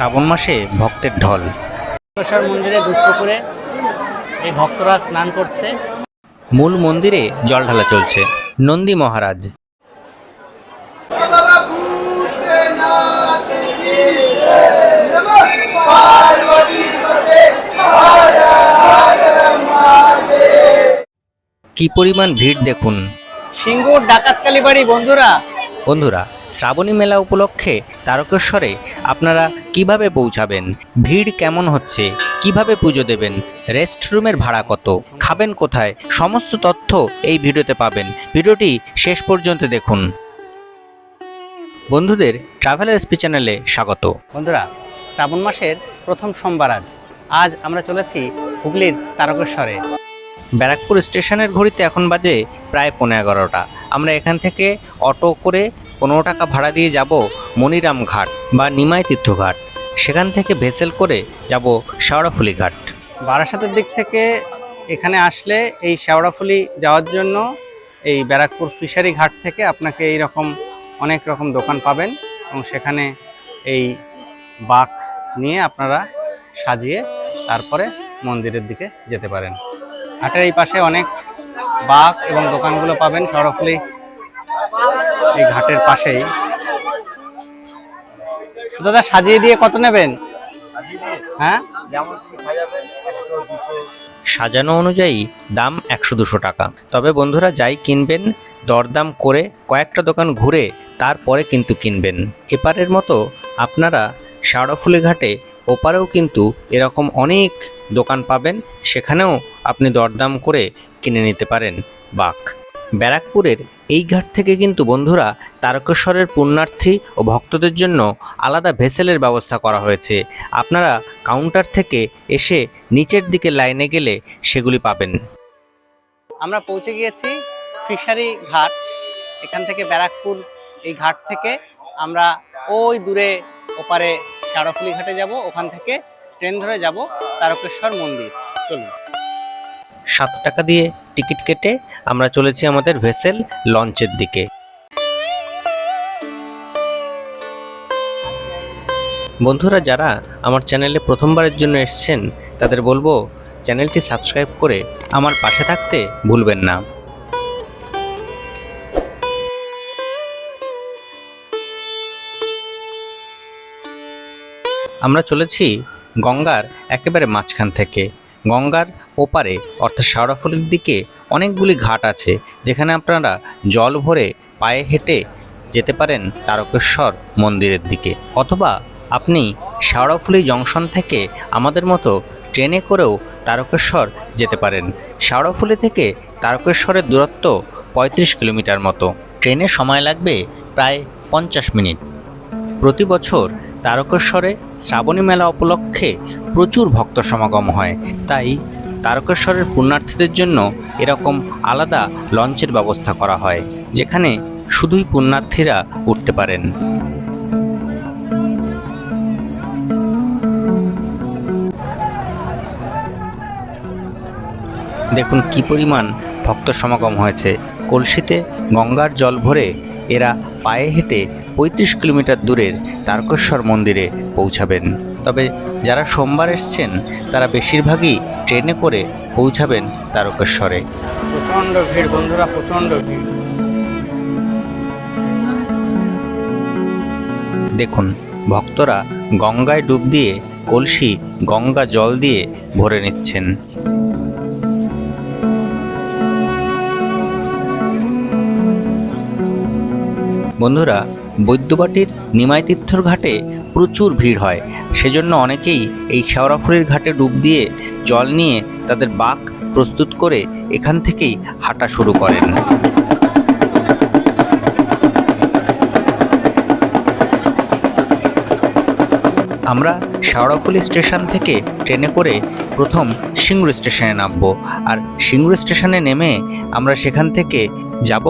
শ্রাবণ মাসে ভক্তের ঢল। তারকেশ্বর মন্দিরে দুধপুকুরে এই ভক্তরা স্নান করছে। মূল মন্দিরে জল ঢালা চলছে। নন্দী মহারাজ। কি পরিমাণ ভিড় দেখুন। সিঙ্গুর ডাকাতকালী বাড়ি বন্ধুরা। বন্ধুরা শ্রাবণী মেলা উপলক্ষে তারকেশ্বরে আপনারা কীভাবে পৌঁছাবেন? ভিড় কেমন হচ্ছে? কীভাবে পুজো দেবেন? রেস্টরুমের ভাড়া কত? খাবেন কোথায়? সমস্ত তথ্য এই ভিডিওতে পাবেন। ভিডিওটি শেষ পর্যন্ত দেখুন। বন্ধুদের ট্রাভেল এসপি চ্যানেলে স্বাগত। বন্ধুরা, শ্রাবণ মাসের প্রথম সোমবার আজ। আজ আমরা চলেছি হুগলির তারকেশ্বরে। ব্যারাকপুর স্টেশনের ঘড়িতে এখন বাজে প্রায় পনেরো এগারোটা। আমরা এখান থেকে অটো করে পনেরো টাকা ভাড়া দিয়ে যাব মনিরাম ঘাট বা নিমাই তীর্থঘাট সেখান থেকে ভেসেল করে যাব শেওড়াফুলি ঘাট। বারাসাতের দিক থেকে এখানে আসলে এই শেওড়াফুলি যাওয়ার জন্য এই ব্যারাকপুর ফিশারি ঘাট থেকে আপনাকে এই রকম অনেক রকম দোকান পাবেন এবং সেখানে এই বাক নিয়ে আপনারা সাজিয়ে তারপরে মন্দিরের দিকে যেতে পারেন। ঘাটের এই পাশে অনেক বাক এবং দোকানগুলো পাবেন শেওড়াফুলি এই ঘাটের পাশেই। দাদা, সাজিয়ে দিয়ে কত নেবেন? হ্যাঁ? সাজানো অনুযায়ী দাম একশো দুশো টাকা। তবে বন্ধুরা, যাই কিনবেন, দরদাম করে কয়েকটা দোকান ঘুরে তারপরে কিন্তু কিনবেন। এপারের মতো আপনারা শেওড়াফুলি ঘাটে, ওপারেও কিন্তু এরকম অনেক দোকান পাবেন। সেখানেও আপনি দরদাম করে কিনে নিতে পারেন। বাক। ব্যারাকপুরের এই ঘাট থেকে কিন্তু বন্ধুরা তারকেশ্বরের পুণ্যার্থী ও ভক্তদের জন্য আলাদা ভেসেলের ব্যবস্থা করা হয়েছে। আপনারা কাউন্টার থেকে এসে নিচের দিকে লাইনে গেলে সেগুলি পাবেন। আমরা পৌঁছে গিয়েছি ফিশারি ঘাট। এখান থেকে ব্যারাকপুর এই ঘাট থেকে আমরা ওই দূরে ওপারে চারফুলি ঘাটে যাব। ওখান থেকে ট্রেন ধরে যাব তারকেশ্বর মন্দির। চলুন। সাত টাকা দিয়ে টিকিট কেটে আমরা চলেছি আমাদের ভেসেল লঞ্চের দিকে। বন্ধুরা, যারা আমার চ্যানেলে প্রথমবারের জন্য এসেছেন, তাদের বলব চ্যানেলটি সাবস্ক্রাইব করে আমার পাশে থাকতে ভুলবেন না। আমরা চলেছি গঙ্গার একেবারে মাঝখান থেকে। গঙ্গার ওপারে, অর্থাৎ শেওড়াফুলির দিকে, অনেকগুলি ঘাট আছে, যেখানে আপনারা জল ভরে পায়ে হেঁটে যেতে পারেন তারকেশ্বর মন্দিরের দিকে। অথবা আপনি শেওড়াফুলি জংশন থেকে আমাদের মতো ট্রেনে করেও তারকেশ্বর যেতে পারেন। শেওড়াফুলি থেকে তারকেশ্বরের দূরত্ব পঁয়ত্রিশ কিলোমিটার মতো। ট্রেনে সময় লাগবে প্রায় পঞ্চাশ মিনিট। প্রতি বছর তারকেশ্বরে শ্রাবণী মেলা উপলক্ষে প্রচুর ভক্ত সমাগম হয়। তাই তারকেশ্বরের পুণ্যার্থীদের জন্য এরকম আলাদা লঞ্চের ব্যবস্থা করা হয়, যেখানে শুধুই পুণ্যার্থীরা উঠতে পারেন। দেখুন কি পরিমাণ ভক্ত সমাগম হয়েছে। কলসিতে গঙ্গার জল ভরে এরা পায়ে হেঁটে পঁয়ত্রিশ কিলোমিটার দূরের তারকেশ্বর মন্দিরে পৌঁছাবেন। তবে যারা সোমবার এসছেন তারা বেশিরভাগই ট্রেনে করে পৌঁছাবেন তারকেশ্বরে। প্রচণ্ড ভিড় বন্ধুরা প্রচণ্ড ভিড়। দেখুন ভক্তরা গঙ্গায় ডুব দিয়ে কলসি গঙ্গা জল দিয়ে ভরে নিচ্ছেন। বন্ধুরা বৈদ্যবাটির নিমাই তীর্থর ঘাটে প্রচুর ভিড় হয়। সেজন্য অনেকেই এই শেওড়াফুলির ঘাটে ডুব দিয়ে জল নিয়ে তাদের বাক প্রস্তুত করে এখান থেকেই হাঁটা শুরু করেন। আমরা শেওড়াফুলি স্টেশন থেকে ট্রেনে করে প্রথম সিঙ্গুর স্টেশনে নামবো। আর সিঙ্গুর স্টেশনে নেমে আমরা সেখান থেকে যাব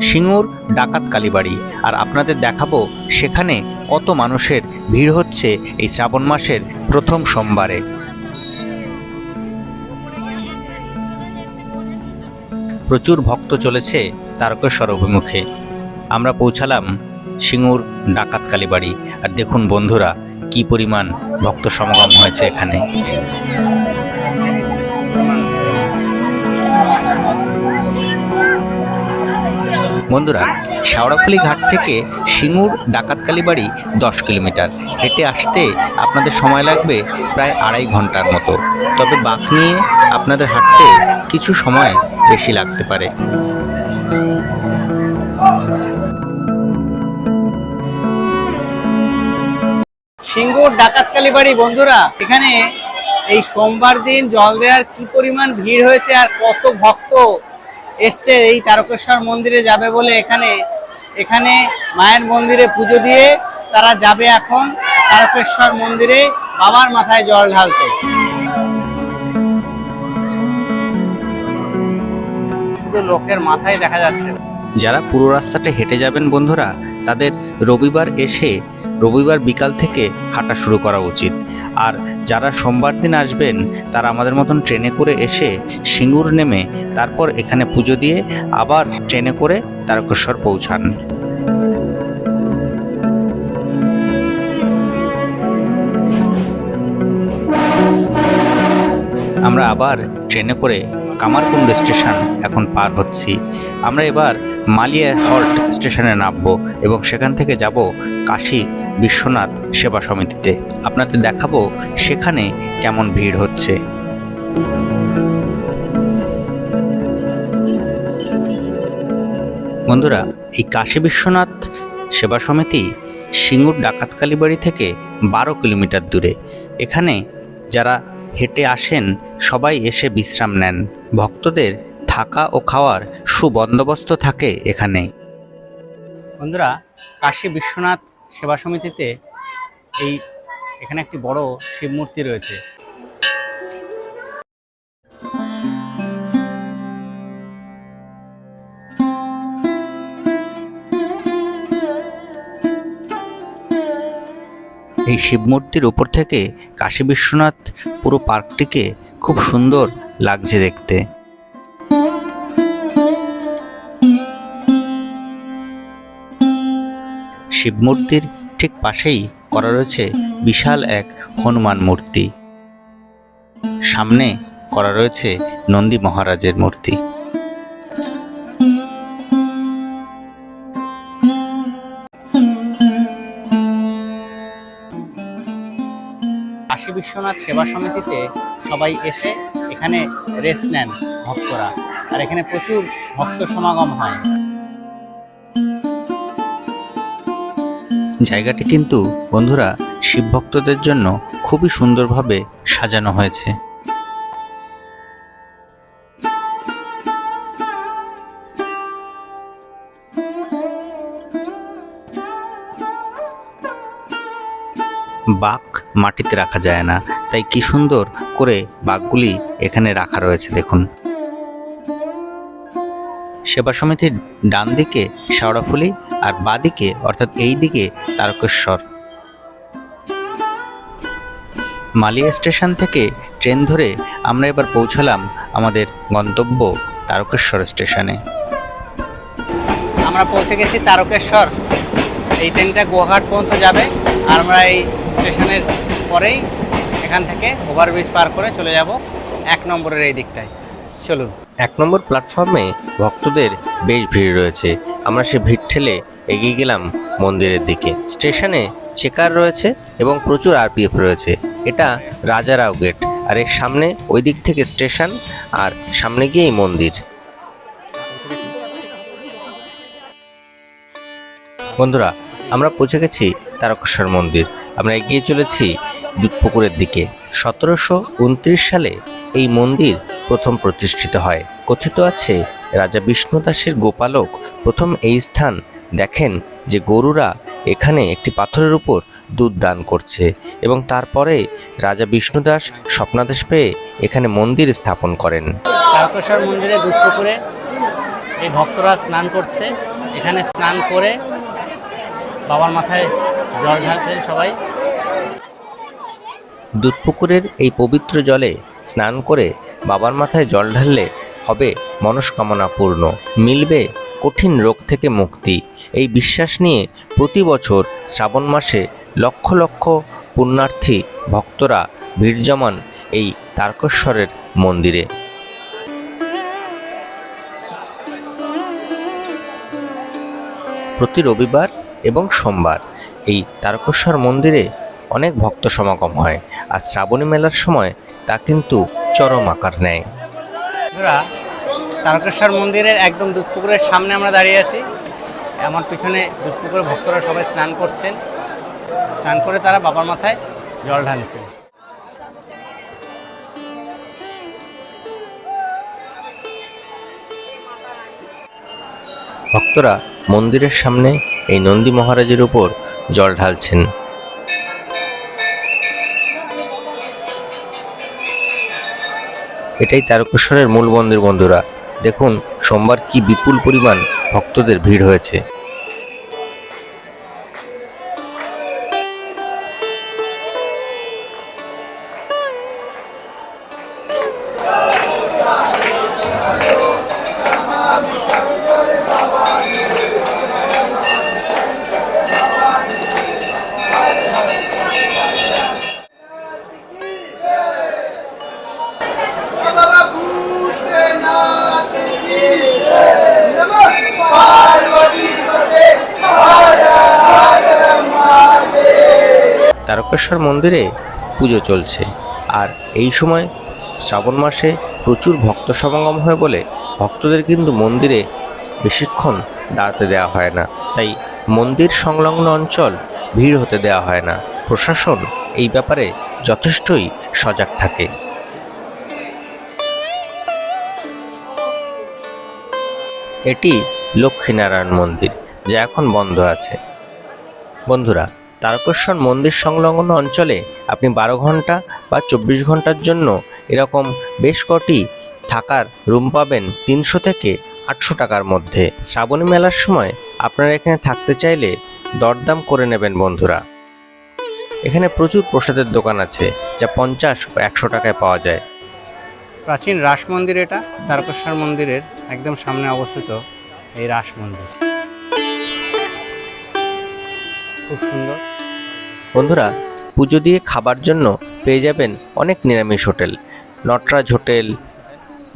সিঙ্গুর ডাকাত কালীবাড়ি। আর আপনাদের দেখাবো সেখানে কত মানুষের ভিড় হচ্ছে এই শ্রাবণ মাসের প্রথম সোমবারে। প্রচুর ভক্ত চলেছে তারকেশ্বর অভিমুখে। আমরা পৌঁছালাম সিঙ্গুর ডাকাত কালীবাড়ি। আর দেখুন বন্ধুরা, কি পরিমাণ ভক্ত সমাগম হয়েছে এখানে। বন্ধুরা শাওড়াফুলি ঘাট থেকে সিঙ্গুর ডাকাতকালী বাড়ি দশ কিলোমিটার। হেঁটে আসতে আপনাদের সময় লাগবে প্রায় আড়াই ঘণ্টার মতো। তবে বাঁক নিয়ে আপনাদের হাঁটতে কিছু সময় বেশি লাগতে পারে। সিঙ্গুর ডাকাতকালী বাড়ি, বন্ধুরা, এখানে এই সোমবার দিন জল দেওয়ার কি পরিমাণ ভিড় হয়েছে আর কত ভক্ত? এসছে এই তারকেশ্বর মন্দিরে যাবে বলে এখানে এখানে মায়ের মন্দিরে পুজো দিয়ে তারা যাবে এখন তারকেশ্বর মন্দিরে বাবার মাথায় জল ঢালতে। লোকের মাথায় দেখা যাচ্ছে যারা পুরো রাস্তাটা হেঁটে যাবেন বন্ধুরা, তাদের রবিবার এসে রবিবার বিকাল থেকে হাঁটা শুরু করা উচিত। আর যারা সোমবার দিন আসবেন, তারা আমাদের মতন ট্রেনে করে এসে সিঙ্গুর নেমে তারপর এখানে পুজো দিয়ে আবার ট্রেনে করে তারকেশ্বর পৌঁছান। আমরা আবার ট্রেনে করে কামারকুণ্ড স্টেশন এখন পার হচ্ছি। আমরা এবার মালিয়া হল্ট স্টেশনে নামবো এবং সেখান থেকে যাব কাশী বিশ্বনাথ সেবা সমিতিতে। আপনাদের দেখাবো সেখানে কেমন ভিড় হচ্ছে। বন্ধুরা, এই কাশী বিশ্বনাথ সেবা সমিতি সিঙ্গুর ডাকাতকালী বাড়ি থেকে বারো কিলোমিটার দূরে। এখানে যারা হেঁটে আসেন, সবাই এসে বিশ্রাম নেন। ভক্তদের থাকা ও খাওয়ার সুবন্দোবস্ত থাকে এখানে। বন্ধুরা, কাশী বিশ্বনাথ সেবা সমিতিতে এই এখানে একটি বড় শিব মূর্তি রয়েছে। এই শিব মূর্তির উপর থেকে কাশী বিশ্বনাথ পুরো পার্কটিকে খুব সুন্দর লাগছে দেখতে। শিব মূর্তির ঠিক পাশেই করা রয়েছে বিশাল এক হনুমান মূর্তি। সামনে করা রয়েছে নন্দী মহারাজের মূর্তি। কাশী বিশ্বনাথ সেবা সমিতিতে সবাই এসে এখানে রেস্ট নেন ভক্তরা। আর এখানে প্রচুর ভক্ত সমাগম হয়। জায়গাটি কিন্তু, বন্ধুরা শিব ভক্তদের জন্য খুবই সুন্দরভাবে সাজানো হয়েছে। বাঘ মাটিতে রাখা যায় না, তাই কি সুন্দর করে বাঘগুলি এখানে রাখা রয়েছে, দেখুন। সেবা সমিতির ডান দিকে শেওড়াফুলি আর বাদিকে, অর্থাৎ এই দিকে তারকেশ্বর। মালিয়া স্টেশন থেকে ট্রেন ধরে আমরা এবার পৌঁছলাম আমাদের গন্তব্য তারকেশ্বর স্টেশনে। আমরা পৌঁছে গেছি তারকেশ্বর। এই ট্রেনটা গুয়াহাট পর্যন্ত যাবে। আর আমরা এই স্টেশনের পরেই এখান থেকে ওভারব্রিজ পার করে চলে যাব এক নম্বরের এই দিকটায়। চলুন। এক নম্বর প্ল্যাটফর্মে ভক্তদের বেশ ভিড় রয়েছে। আমরা সে ভিড় ঠেলে এগিয়ে গেলাম মন্দিরের দিকে। স্টেশনে চেকার রয়েছে এবং প্রচুর আরপিএফ রয়েছে। এটা রাজারাও গেট। আর এর সামনে ওই দিক থেকে স্টেশন আর সামনে গিয়েই মন্দির। বন্ধুরা, আমরা পৌঁছে গেছি তারকেশ্বর মন্দির। আমরা এগিয়ে চলেছি দুধপুকুরের দিকে। সতেরোশো উনত্রিশ সালে এই মন্দির প্রথম প্রতিষ্ঠিত হয়। কথিত আছে রাজা বিষ্ণুদাসের গোপালক প্রথম এই স্থান দেখেন যে গরুরা এখানে একটি পাথরের উপর দুধ দান করছে এবং তারপরে রাজা বিষ্ণুদাস স্বপ্নাদেশ পেয়ে এখানে মন্দির স্থাপন করেন। তারকেশ্বর মন্দিরে দুধপুকুরে এই ভক্তরা স্নান করছে। এখানে স্নান করে বাবার মাথায় জল ঢালছেন সবাই। দুধপুকুরের এই পবিত্র জলে স্নান করে বাবার মাথায় জল ঢাললে হবে মনস্কামনা পূর্ণ মিলবে কঠিন রোগ থেকে মুক্তি। এই বিশ্বাস নিয়ে প্রতি বছর শ্রাবণ মাসে লক্ষ লক্ষ পুণ্যার্থী, ভক্তরা ভিড় জমান এই তারকেশ্বরের মন্দিরে। প্রতি রবিবার এবং সোমবার এই তারকেশ্বর মন্দিরে অনেক ভক্ত সমাগম হয়। আর শ্রাবণী মেলার সময় তা কিন্তু চরম আকার নেয়। তারকেশ্বর মন্দিরের একদম দুধপুকুরের সামনে আমরা দাঁড়িয়ে আছি। আমার পিছনে দুধপুকুরে ভক্তরা সবাই স্নান করছেন। স্নান করে তারা বাবার মাথায় জল ঢালছেন। ভক্তরা মন্দিরের সামনে এই নন্দী মহারাজের উপর জল ঢালছেন। এটাই তারকেশ্বরের মূল মন্দির বন্ধুরা। দেখুন সোমবার কি বিপুল পরিমাণ ভক্তদের ভিড় হয়েছে। তারকেশ্বর মন্দিরে পুজো চলছে। আর এই সময় শ্রাবণ মাসে প্রচুর ভক্ত সমাগম হয় বলে ভক্তদের কিন্তু মন্দিরে বেশিক্ষণ দাঁড়াতে দেওয়া হয় না। তাই মন্দির সংলগ্ন অঞ্চল ভিড় হতে দেওয়া হয় না। প্রশাসন এই ব্যাপারে যথেষ্টই সজাগ থাকে। এটি লক্ষ্মীনারায়ণ মন্দির, যা এখন বন্ধ আছে। বন্ধুরা তারকেশ্বর মন্দির সংলগ্ন অঞ্চলে আপনি বারো ঘণ্টা বা চব্বিশ ঘণ্টার জন্য এরকম বেশ কটি থাকার রুম পাবেন তিনশো থেকে আটশো টাকার মধ্যে। শ্রাবণী মেলার সময় আপনারা এখানে থাকতে চাইলে দরদাম করে নেবেন বন্ধুরা। এখানে প্রচুর প্রসাদের দোকান আছে যা পঞ্চাশ ও একশো টাকায় পাওয়া যায়। প্রাচীন রাস মন্দির এটা, তারকেশ্বর মন্দিরের একদম সামনে অবস্থিত এই রাস মন্দির। খুব সুন্দর। বন্ধুরা, পুজো দিয়ে খাবার জন্য পেয়ে যাবেন অনেক নিরামিষ hotel. Nataraj hotel,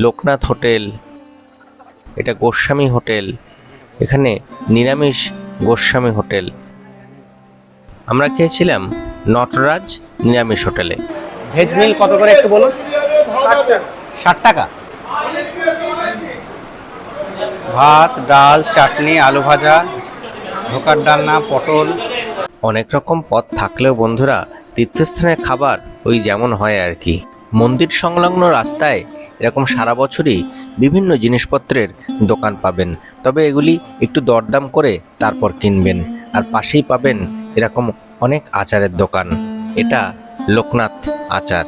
Loknath hotel, এটা গোস্বামী হোটেল, এখানে নিরামিষ গোস্বামী হোটেল। আমরা খেয়েছিলাম নটরাজ নিরামিষ হোটেলে। ভেজ মিল কত করে একটু বলুন? ষাট টাকা। ভাত, ডাল, চাটনি, আলু ভাজা ঢোকার ডালনা, পটল অনেক রকম পথ থাকলেও বন্ধুরা, তীর্থস্থানের খাবার ওই যেমন হয় আর কি। মন্দির সংলগ্ন রাস্তায় এরকম সারা বছরই বিভিন্ন জিনিসপত্রের দোকান পাবেন। তবে এগুলি একটু দরদাম করে তারপর কিনবেন। আর পাশেই পাবেন এরকম অনেক আচারের দোকান। এটা লোকনাথ আচার।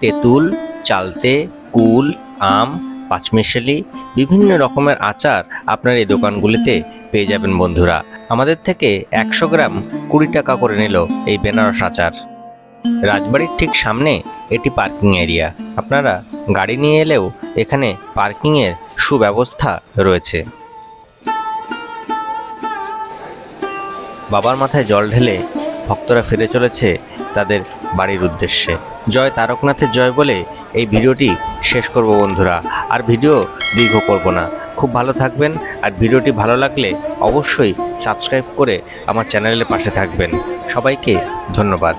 তেঁতুল, চালতে, কুল, আম, পাঁচমিশালি, বিভিন্ন রকমের আচার আপনার এই দোকানগুলিতে পেয়ে যাবেন বন্ধুরা। আমাদের থেকে একশো গ্রাম কুড়ি টাকা করে নিল এই বেনারস আচার। রাজবাড়ির ঠিক সামনে এটি পার্কিং এরিয়া। আপনারা গাড়ি নিয়ে এলেও এখানে পার্কিংয়ের সুব্যবস্থা রয়েছে। বাবার মাথায় জল ঢেলে ভক্তরা ফিরে চলেছে তাদের বাড়ির উদ্দেশ্যে। জয় তারকনাথের জয় বলে এই ভিডিওটি শেষ করব বন্ধুরা। আর ভিডিও দীর্ঘ করব না। খুব ভালো থাকবেন আর ভিডিওটি ভালো লাগলে অবশ্যই সাবস্ক্রাইব করে আমার চ্যানেলের পাশে থাকবেন। সবাইকে ধন্যবাদ।